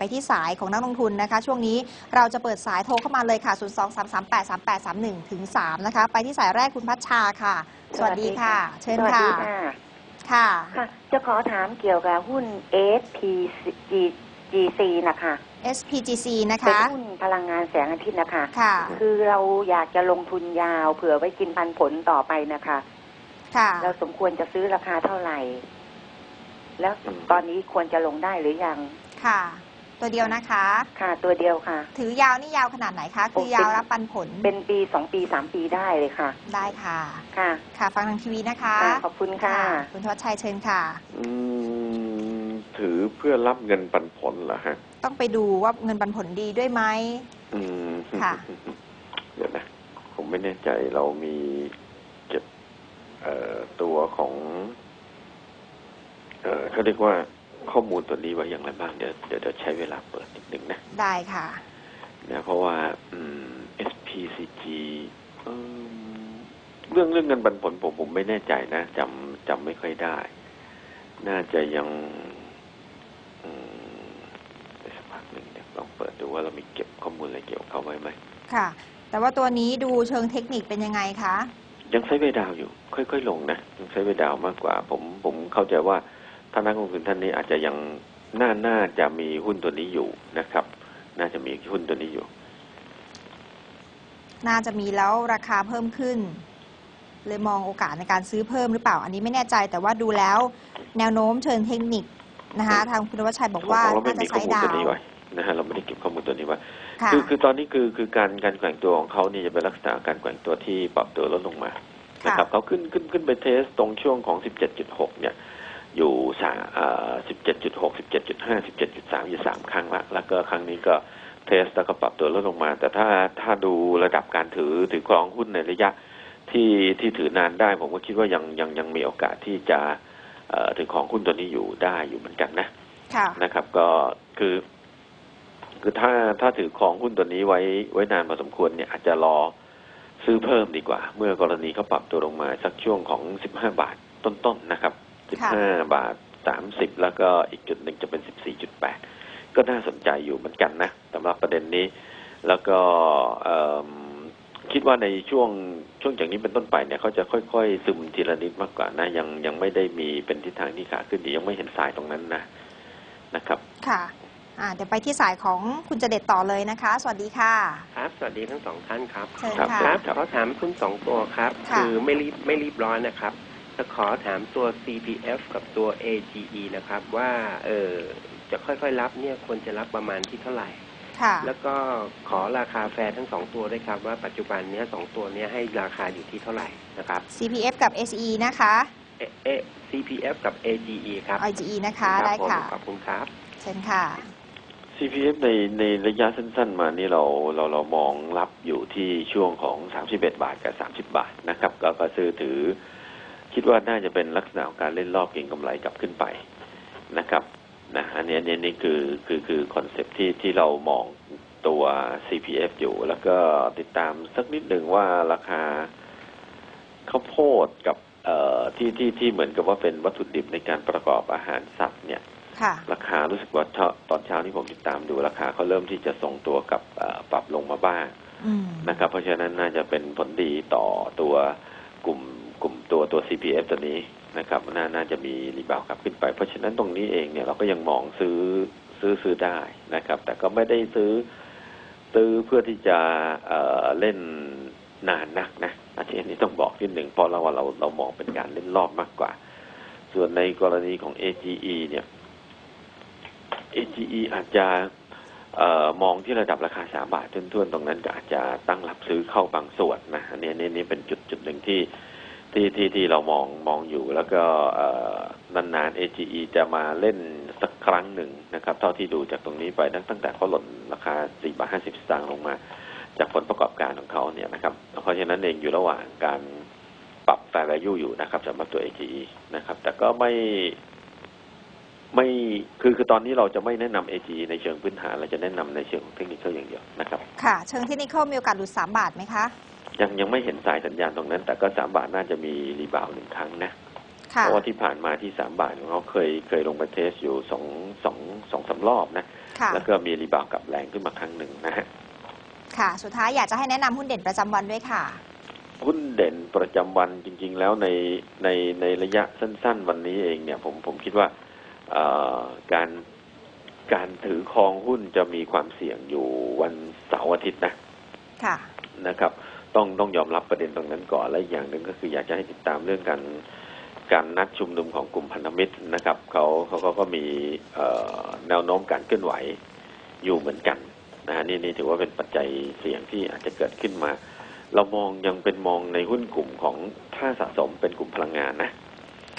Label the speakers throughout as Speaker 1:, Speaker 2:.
Speaker 1: ไปที่สายของนักลงทุนนะคะ ช่วงนี้เราจะเปิดสายโทรเข้ามาเลยค่ะ 0 2 3 3 8 3 8 3 1ถึง3นะคะ ไปที่สายแรกคุณพัชชาค่ะ สวัสดีค่ะ เชิญ
Speaker 2: สวัส
Speaker 1: ค่ะ
Speaker 2: ดีค่ะ
Speaker 1: ค่ะ
Speaker 2: ค่ะ จะขอถามเกี่ยวกับหุ้น SPGC นะคะ
Speaker 1: SPGC นะ
Speaker 2: เป็น
Speaker 1: คะ
Speaker 2: หุ้นพลังงานแสงอาทิตย์นะคะ
Speaker 1: ค่ะ
Speaker 2: คือเราอยากจะลงทุนยาวเผื่อไว้กินปันผลต่อไปนะคะ
Speaker 1: ค่ะ
Speaker 2: เราสมควรจะซื้อราคาเท่าไหร่ แล้วตอนนี้ควรจะลงได้หรือยัง
Speaker 1: ค่ะ ตัวเดียวนะคะ
Speaker 2: ค่ะตัวเดียวค่ะ
Speaker 1: ถือยาวนี่ยาวขนาดไหนคะ คือยาวรับปันผล
Speaker 2: เป็นปีสองปีสามปีได้เลยค่ะ
Speaker 1: ได้ค่ะ
Speaker 2: ค่ะ
Speaker 1: ค่ะ ฟังทางทีวีนะคะ
Speaker 2: ค่ะขอบคุณค่ะ
Speaker 1: คุณทวัชชัยเชิญค่ะ
Speaker 3: อืม ถือเพื่อรับเงินปันผลเหรอฮะ
Speaker 1: ต้องไปดูว่าเงินปันผลดีด้วยไหม
Speaker 3: อืม
Speaker 1: ค่ะ
Speaker 3: เดี๋ยวนะ ผมไม่แน่ใจเรามีเก็บเอ่อตัวของ เอ่อเขาเรียกว่า ข้อมูลตัวนี้ไว้อย่างไรบ้างเดี๋ยวเดี๋ยวเดี๋ยวใช้เวลาเปิดนิดนึงนะ
Speaker 1: ได้ค่ะ
Speaker 3: นะเพราะว่า อืม SPCG เอิ่มเรื่องเรื่องเงินปันผลผมผมไม่แน่ใจนะจำจำไม่ค่อยได้ น่าจะยังอืมเดี๋ยวสักพักหนึ่งเดี๋ยวลองเปิดดูว่าเรามีเก็บข้อมูลอะไรเกี่ยวกับเขาไว้ไหม
Speaker 1: ค่ะ แต่ว่าตัวนี้ดูเชิงเทคนิคเป็นยังไงคะ
Speaker 3: ยังใช้เวดาวอยู่ ค่อย ๆ ลงนะยังใช้เวดาวมากกว่า ผมผมเข้าใจว่า ท่านนักลงทุนท่านนี้อาจจะยังน่าน่าจะมีหุ้นตัวนี้อยู่นะครับ น่าจะมีหุ้นตัวนี้อยู่
Speaker 1: น่าจะมีแล้วราคาเพิ่มขึ้น เลยมองโอกาสในการซื้อเพิ่มหรือเปล่า อันนี้ไม่แน่ใจแต่ว่าดูแล้ว แนวโน้มเชิงเทคนิคนะคะ ทางคุณธวัชชัยบอกว่า
Speaker 3: ของเราไม่
Speaker 1: น่าจะ
Speaker 3: มีข้อ
Speaker 1: ใช้
Speaker 3: มูล
Speaker 1: ดา
Speaker 3: ตัว
Speaker 1: ว
Speaker 3: นี้ไว้นะฮะเราไม่ได้เก็บข้อมูลตัวนี้ไว้
Speaker 1: ค่ะ
Speaker 3: คือคือตอนนี้คือคือการการแกว่งตัวของเขาเนี่ยจะเป็นลักษณะการแกว่งตัวที่ปรับตัวลดลงมานะครับเขาขึ้นขึ้นขึ้นไปเทสตรงช่วงของ 17.6 เนี่ย อยู่สาเอ่อ17.6 17.5 17.3อยู่สามครั้งละแล้วก็ครั้งนี้ก็เทสแล้วก็ปรับตัวลดลงมา แต่ถ้าถ้าดูระดับการถือถือครองหุ้นในระยะที่ที่ถือนานได้ ผมก็คิดว่ายังยังยังมีโอกาสที่จะเอ่อถือของหุ้นตัวนี้อยู่ได้อยู่เหมือนกันนะ
Speaker 1: ค่ะ
Speaker 3: นะครับ ก็คือ คือถ้าถ้าถือของหุ้นตัวนี้ไว้ไว้นานพอสมควรเนี่ยอาจจะรอซื้อเพิ่มดีกว่า เมื่อกรณีเขาปรับตัวลงมาสักช่วงของสิบห้าบาทต้นๆนนะครับ สิบ
Speaker 1: ค่ะ
Speaker 3: ห้าบาทสามสิบแล้วก็อีกจุดหนึ่งจะเป็นสิบสี่จุดแปดก็น่าสนใจอยู่เหมือนกันนะสำหรับประเด็นนี้ แล้วก็เอิ่มคิดว่าในช่วงช่วงจากนี้เป็นต้นไปเนี่ยเขาจะค่อยๆ ซึมทีละนิดมากกว่านะยังยังไม่ได้มีเป็นทิศทางที่ขาขึ้นดียังไม่เห็นสายตรงนั้นนะนะครับ
Speaker 1: ค่ะอ่าเดี๋ยวไปที่สายของคุณเจเด็ดต่อเลยนะคะ สวัสดีค่ะ
Speaker 4: ครับ สวัสดีทั้งสองท่านครับ
Speaker 1: เชิญ
Speaker 3: ครับ
Speaker 1: ค่ะ
Speaker 4: ครับ
Speaker 3: ครับ
Speaker 4: ขอถามคุณสองตัวครับ
Speaker 1: ค่ะ
Speaker 4: อไม่รีบไม่รีบร้อนนะครับ จะขอถามตัว CPF กับตัว AGE นะครับว่าเออจะค่อยๆรับเนี่ยควรจะรับประมาณที่เท่าไหร่
Speaker 1: ค่ะ
Speaker 4: แล้วก็ขอราคาแฟร์ทั้งสองตัวด้วยครับ ว่าปัจจุบันเนี้ยสองตัวเนี้ยให้ราคาอยู่ที่เท่าไหร่นะครับ
Speaker 1: CPF กับ SE นะคะ
Speaker 4: เอเอ CPF กับ AGE ครับ
Speaker 1: IGE นะคะ
Speaker 4: รับ
Speaker 1: ได้
Speaker 4: ผม
Speaker 1: ค่ะ
Speaker 4: ขอบคุณครับ
Speaker 1: เชิญค่ะ
Speaker 3: CPF ในในระยะสั้น ๆ มานี่เราเราเรามองรับอยู่ที่ช่วงของ 31 บาทกับ 30 บาทนะครับก็ก็ซื้อถือ คิดว่าน่าจะเป็นลักษณะของการเล่นรอบเก็งกำไรกลับขึ้นไปนะครับนะอันนี้อันนี้นี่คือคือคือคอนเซปต์ที่ที่เรามองตัว CPF อยู่ แล้วก็ติดตามสักนิดหนึ่งว่าราคาข้าวโพดกับเอ่อที่ที่ที่เหมือนกับว่าเป็นวัตถุดิบในการประกอบอาหารสัตว์เนี่ย
Speaker 1: ค่ะ
Speaker 3: ราคารู้สึกว่าเช้าตอนเช้าที่ผมติดตามดูราคาเขาเริ่มที่จะทรงตัวกับเอ่อปรับลงมาบ้าง
Speaker 1: อืม
Speaker 3: นะครับ เพราะฉะนั้นน่าจะเป็นผลดีต่อตัวกลุ่ม กลุ่มตัวตัว CPF ตัวนี้นะครับน่าน่าจะมีรีบาวกลับขึ้นไป เพราะฉะนั้นตรงนี้เองเนี่ยเราก็ยังมองซื้อซื้อซื้อได้นะครับ แต่ก็ไม่ได้ซื้อซื้อเพื่อที่จะเเล่นนานนักนะอันนี้อันนี้ต้องบอกนิดหนึ่งเพราะเราว่าเราเรามองเป็นการเล่นรอบมากกว่า ส่วนในกรณีของ AGE เนี่ย AGE อาจจะออมองที่ระดับราคาสามบาททุนๆ ตรงนั้นก็อาจจะตั้งรับซื้อเข้าบางส่วนนะอันนี้อันนี้นี่เป็นจุดจุดหนึ่งที่ ที่ที่ที่เรามองมองอยู่ แล้วก็เอ่อนานๆ AGE จะมาเล่นสักครั้งหนึ่งนะครับ เท่าที่ดูจากตรงนี้ไปตั้งตั้งแต่เขาหล่นราคา4บาท50 สตางค์ลงมา จากผลประกอบการของเขาเนี่ยนะครับ เพราะฉะนั้นเองอยู่ระหว่างการปรับ fair value อยู่นะครับสำหรับตัว AGE นะครับ แต่ก็ไม่ไม่คือคือตอนนี้เราจะไม่แนะนำ AG ในเชิงพื้นฐาน เราจะแนะนำในเชิงของเทคนิคอย่างเดียวนะครับ
Speaker 1: ค่ะ เชิงเทคนิคมีโอกาสหลุด3 บาทไหมคะ
Speaker 3: ยังยังไม่เห็นสายสัญญาณตรงนั้น แต่ก็สามบาทน่าจะมีรีบาวด์หนึ่งครั้งนะเพ
Speaker 1: ค่ะ
Speaker 3: ราะว่าที่ผ่านมาที่สามบาทของเขาเคยเคยลงไปเทสอยู่สองสองสองสามรอบนะ
Speaker 1: ค่ะ
Speaker 3: แล้วก็มีรีบาวด์กลับแรงขึ้นมาครั้งหนึ่งนะฮะ
Speaker 1: ค่ะ สุดท้ายอยากจะให้แนะนำหุ้นเด่นประจำวันด้วยค่ะ
Speaker 3: หุ้นเด่นประจำวันจริง ๆ แล้วในในในระยะสั้น ๆ วันนี้เองเนี่ย ผมผมคิดว่าเอ่อการการถือครองหุ้นจะมีความเสี่ยงอยู่วันเสาร์อาทิตย์นะ
Speaker 1: ค่ะ
Speaker 3: นะครับ ต้องต้องยอมรับประเด็นตรงนั้นก่อนและอีกอย่างหนึ่งก็คืออยากจะให้ติดตามเรื่องการการนัดชุมนุมของกลุ่มพันธมิตรนะครับเขาเขาก็ก็มีเอ่อแนวโน้มการเคลื่อนไหวอยู่เหมือนกันนะฮะนี่นี่ถือว่าเป็นปัจจัยเสี่ยงที่อาจจะเกิดขึ้นมา เรามองยังเป็นมองในหุ้นกลุ่มของท่าสะสมเป็นกลุ่มพลังงานนะ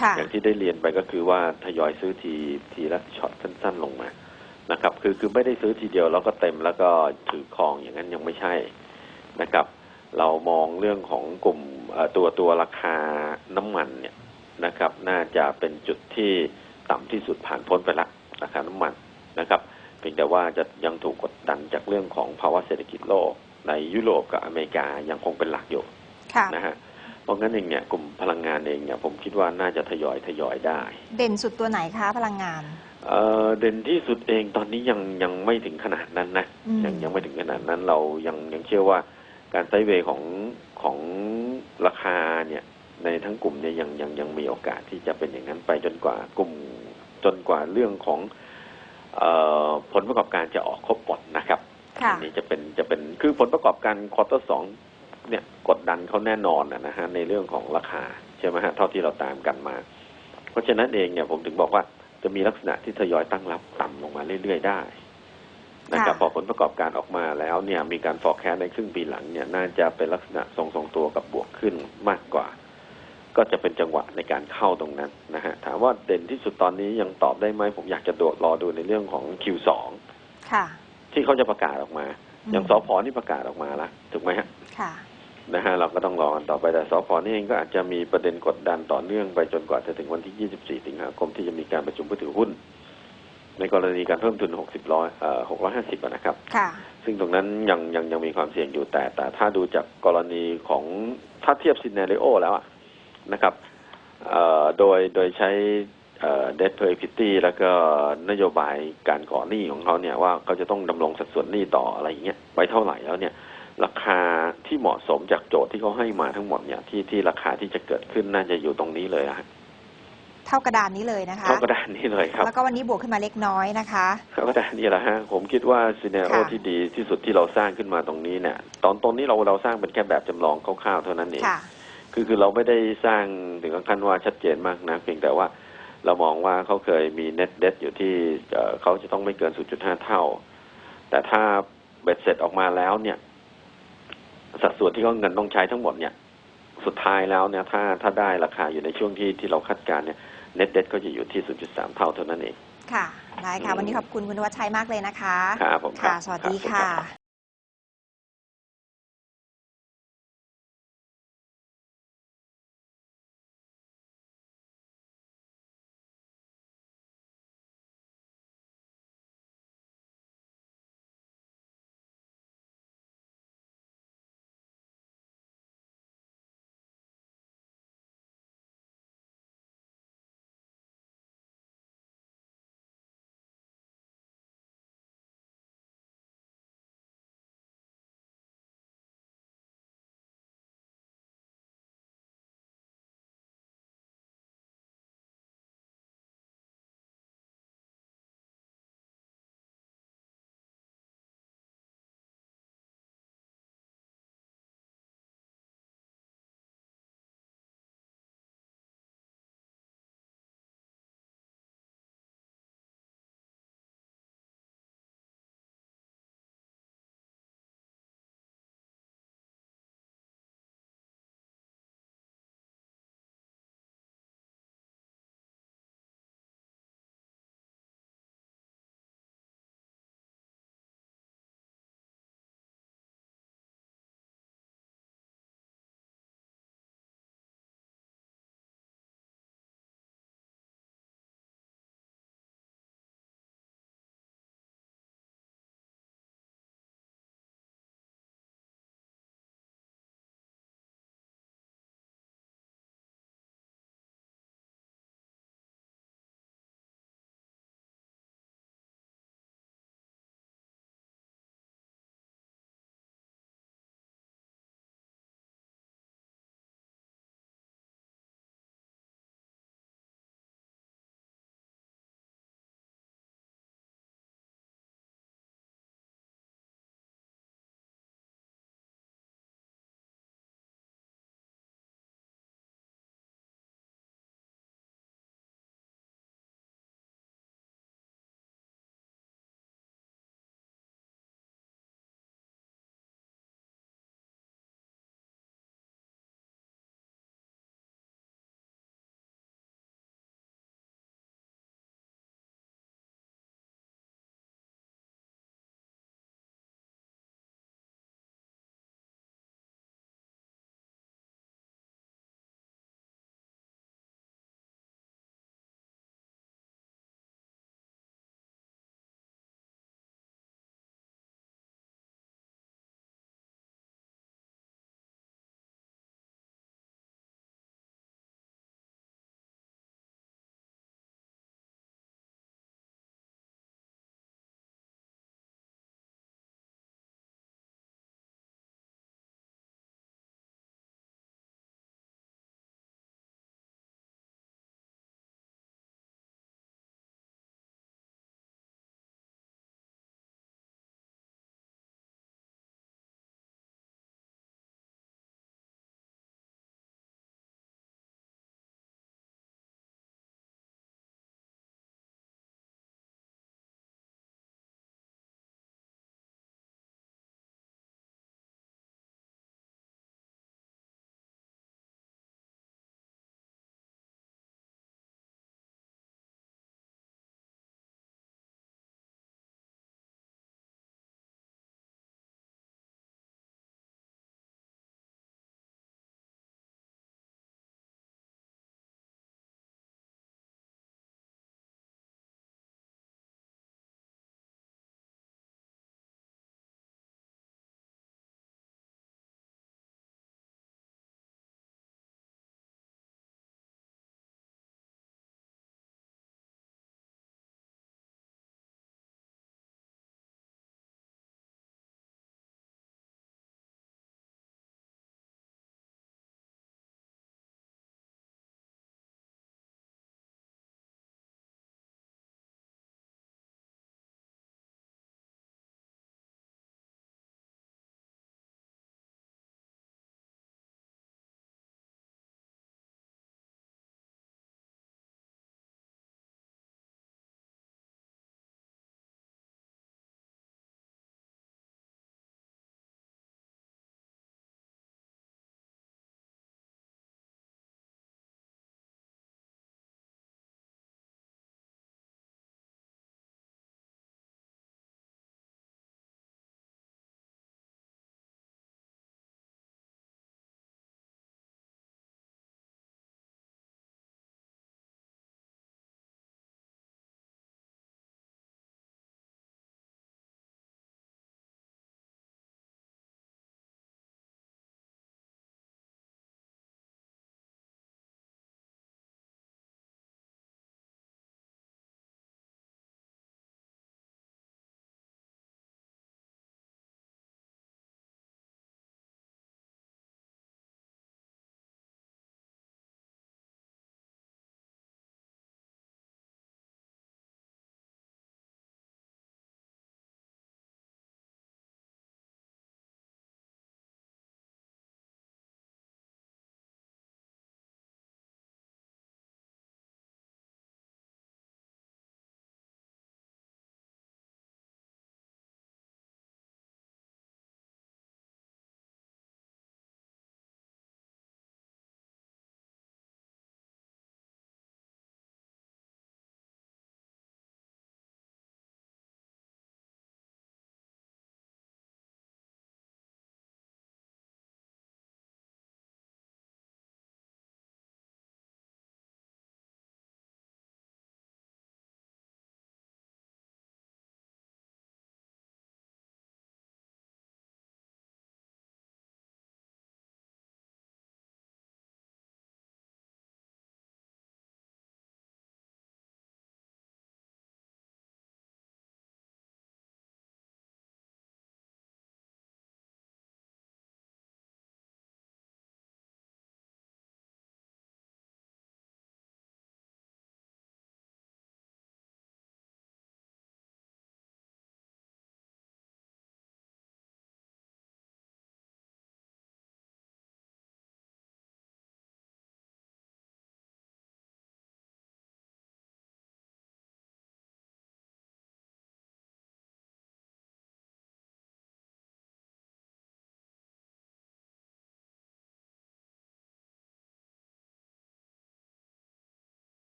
Speaker 1: ค่ะ
Speaker 3: อย่างที่ได้เรียนไปก็คือว่าทยอยซื้อทีทีละช็อตสั้น ๆ ลงมานะครับ คือคือไม่ได้ซื้อทีเดียวแล้วก็เต็มแล้วก็ถือครองอย่างนั้นยังไม่ใช่นะครับ เรามองเรื่องของกลุ่มเอ่อตัวตัวราคาน้ำมันเนี่ยนะครับ น่าจะเป็นจุดที่ต่ำที่สุดผ่านพ้นไปละราคาน้ำมันนะครับเพียงแต่ว่าจะยังถูกกดดันจากเรื่องของภาวะเศรษฐกิจโลก ในยุโรปกับอเมริกายังคงเป็นหลักอยู่
Speaker 1: ค่ะ
Speaker 3: นะฮะเพราะงั้นเองเนี่ยกลุ่มพลังงานเองเนี่ยผมคิดว่าน่าจะทยอยทยอยได้
Speaker 1: เด่นสุดตัวไหนคะพลังงาน
Speaker 3: เอ่อเด่นที่สุดเองตอนนี้ยังยังไม่ถึงขนาดนั้นนะ
Speaker 1: อืม
Speaker 3: ยังยังไม่ถึงขนาดนั้นเรายังยังเชื่อว่า การไซด์เวย์ของของราคาเนี่ยในทั้งกลุ่มเนี่ยยังยังยังมีโอกาสที่จะเป็นอย่างนั้นไปจนกว่ากลุ่มจนกว่าเรื่องของเออผลประกอบการจะออกครบหมดนะครับ
Speaker 1: ค่ะ
Speaker 3: อันนี้จะเป็นจะเป็นคือผลประกอบการควอเตอร์สองเนี่ยกดดันเขาแน่นอนนะนะฮะในเรื่องของราคาใช่ไหมฮะเท่าที่เราตามกันมา เพราะฉะนั้นเองเนี่ยผมถึงบอกว่าจะมีลักษณะที่ทยอยตั้งรับต่ำลงมาเรื่อยๆได้ นะครับ
Speaker 1: ค่ะ
Speaker 3: พอผลประกอบการออกมาแล้วเนี่ยมีการฟอร์แคสในครึ่งปีหลังเนี่ยน่าจะเป็นลักษณะทรงๆตัวกับบวกขึ้นมากกว่า ก็จะเป็นจังหวะในการเข้าตรงนั้นนะฮะถามว่าเด่นที่สุดตอนนี้ยังตอบได้ไหมผมอยากจะโดดรอดูในเรื่องของ Q2
Speaker 1: ค่ะ
Speaker 3: ที่เขาจะประกาศออกมา
Speaker 1: ม
Speaker 3: อย่างสพนี่ประกาศออกมาแล้วถูกไหมฮะ
Speaker 1: ค่ะ
Speaker 3: นะฮะเราก็ต้องรอกันต่อไปแต่สพนี่เองก็อาจจะมีประเด็นกดดันต่อเนื่องไปจนกว่าจะถึงวันที่ 24 สิงหาคมที่จะมีการประชุมผู้ถือหุ้น ในกรณีการเพิ่มทุน 60ร้อยเอ่อ650อะนะครับ
Speaker 1: ค่ะ
Speaker 3: ซึ่งตรงนั้นยังยังยังมีความเสี่ยงอยู่แต่ แต่ถ้าดูจากกรณีของถ้าเทียบซินเนเรโอแล้วอะนะครับเอ่อโดยโดยใช้เอ่อ debt to equity แล้วก็นโยบายการก่อหนี้ของเขาเนี่ยว่าเขาจะต้องดำรงสัดส่วนหนี้ต่ออะไรอย่างเงี้ยไว้เท่าไหร่แล้วเนี่ย ราคาที่เหมาะสมจากโจทย์ที่เขาให้มาทั้งหมดเนี่ยที่ที่ราคาที่จะเกิดขึ้นน่าจะอยู่ตรงนี้เลยอะฮะ
Speaker 1: เท่ากระดานนี้เลยนะคะ
Speaker 3: เท่ากระดานนี้เลยครับ
Speaker 1: แล้วก็วันนี้บวกขึ้นมาเล็กน้อยนะคะ
Speaker 3: เท่ากระดานนี้แหละฮะผมคิดว่าซีเนโอ
Speaker 1: ค่ะ
Speaker 3: ที่ดีที่สุดที่เราสร้างขึ้นมาตรงนี้เนี่ยตอนตอนนี้เราเราสร้างเป็นแค่แบบจำลองคร่าวๆเท่านั้นเอง
Speaker 1: ค่ะ
Speaker 3: คือคือเราไม่ได้สร้างถึงขั้นว่าชัดเจนมากนะเพียงแต่ว่าเรามองว่าเขาเคยมี net debt อยู่ที่เอ่อเขาจะต้องไม่เกิน 0.5 เท่า แต่ถ้าเบ็ดเสร็จออกมาแล้วเนี่ย สัดส่วนที่เขาเงินต้องใช้ทั้งหมดเนี่ย สุดท้ายแล้วเนี่ย ถ้าถ้าได้ราคาอยู่ในช่วงที่ที่เราคาดการณ์ เนี่ย net debt ก็จะอยู่ที่ 0.3 เท่าเท่านั้นเอง
Speaker 1: ค่ะ ได้ค่ะ
Speaker 3: อืม
Speaker 1: วันนี้ขอบคุณคุณวัชชัยมากเลยนะคะ
Speaker 3: ครับผมครับ
Speaker 1: ค่ะ สวัสดี
Speaker 3: ครับ
Speaker 1: ค่ะ